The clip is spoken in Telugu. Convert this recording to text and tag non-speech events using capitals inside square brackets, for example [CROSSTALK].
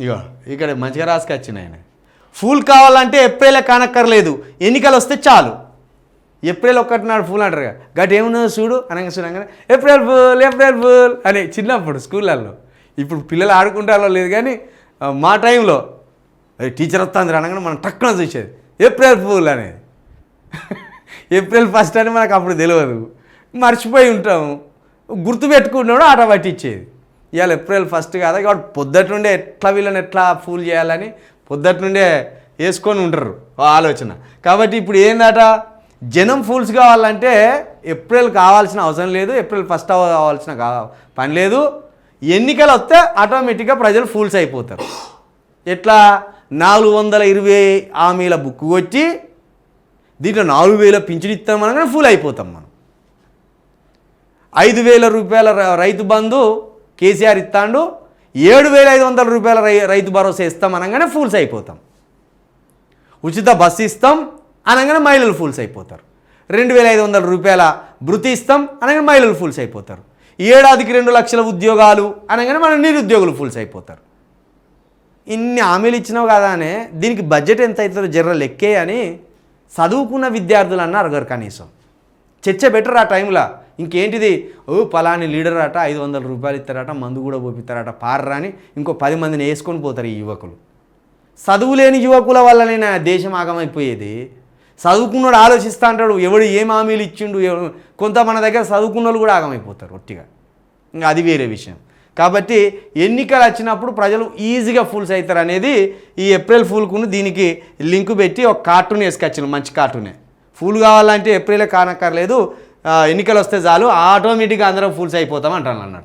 ఇగో ఇక్కడ మంచిగా రాసుకొచ్చింది ఆయన. ఫూల్ కావాలంటే ఏప్రిల్ కానక్కర్లేదు. ఎన్నికలు వస్తే చాలు. ఏప్రిల్ ఒక్కటి నాడు ఫూల్ అంటారు గట్ ఏమున్నదో చూడు అనగా చూడంగానే ఏప్రిల్ ఫూల్ ఏప్రిల్ ఫూల్ అని చిన్నప్పుడు స్కూళ్ళల్లో. ఇప్పుడు పిల్లలు ఆడుకుంటారో లేదు కానీ మా టైంలో టీచర్ వస్తుంది అనగానే మనం టక్కున చూసేది. ఏప్రిల్ ఫూల్ అనేది. [LAUGHS] ఏప్రిల్ ఫస్ట్ అని మనకు అప్పుడు తెలియదు మర్చిపోయి ఉంటాము. గుర్తుపెట్టుకున్నాడు ఆట పట్టించేది. ఇవాళ ఏప్రిల్ ఫస్ట్ కదా? కాబట్టి పొద్దుట నుండే ఎట్లా వీళ్ళని ఎట్లా ఫూల్ చేయాలని పొద్దుట నుండే వేసుకొని ఉంటారు ఆ ఆలోచన. కాబట్టి ఇప్పుడు ఏందట? జనం ఫూల్స్ కావాలంటే ఏప్రిల్ కావాల్సిన అవసరం లేదు ఏప్రిల్ ఫస్ట్ కావాల్సిన పని లేదు. ఎన్నికలు వస్తే ఆటోమేటిక్గా ప్రజలు ఫూల్స్ అయిపోతారు. ఎట్లా? నాలుగు వందల ఇరవై హామీల బుక్ వచ్చి దీంట్లో నాలుగు వేల పింఛన్ ఇస్తామనగానే ఫూల్ అయిపోతాం మనం. ఐదు వేల రూపాయల రైతు బంధు కేసీఆర్ ఇస్తాడు ఏడు వేల ఐదు వందల రూపాయల రై రైతు భరోసా ఇస్తాం అనగానే ఫూల్స్ అయిపోతాం. ఉచిత బస్సు ఇస్తాం అనగానే మహిళలు ఫూల్స్ అయిపోతారు. రెండు వేల ఐదు వందల రూపాయల భృతి ఇస్తాం అనగానే మహిళలు ఫూల్స్ అయిపోతారు. ఏడాదికి రెండు లక్షల ఉద్యోగాలు అనగానే మన నిరుద్యోగులు ఫూల్స్ అయిపోతారు. ఇన్ని హామీలు ఇచ్చినావు కదానే దీనికి బడ్జెట్ ఎంత అవుతుందో జర్ర లెక్కే అని చదువుకున్న విద్యార్థులు అన్నారు గారు కనీసం. చర్చ బెటర్ ఆ టైంలో ఇంకేంటిది? ఓ పలాని లీడర్ అట ఐదు వందల రూపాయలు ఇస్తారట మందు కూడా పోపిస్తారట పార్రా అని ఇంకో పది మందిని వేసుకొని పోతారు ఈ యువకులు. చదువు లేని యువకుల వల్లనే దేశం ఆగమైపోయేది. చదువుకున్నాడు ఆలోచిస్తా అంటాడు ఎవడు ఏం హామీలు ఇచ్చిండు కొంత మన దగ్గర చదువుకున్న వాళ్ళు కూడా ఆగమైపోతారు ఒట్టిగా. ఇంకా అది వేరే విషయం. కాబట్టి ఎన్నికలు వచ్చినప్పుడు ప్రజలు ఈజీగా ఫుల్స్ అవుతారు అనేది ఈ ఏప్రిల్ ఫుల్కును దీనికి లింక్ పెట్టి ఒక కార్టూన్ వేసుకొచ్చిన మంచి కార్టూనే. ఫుల్ కావాలంటే ఏప్రిలే కానక్కర్లేదు ఎన్నికలు వస్తే చాలు ఆటోమేటిక్గా అందరం ఫుల్స్ అయిపోతాం అంటాను అన్నట్టు.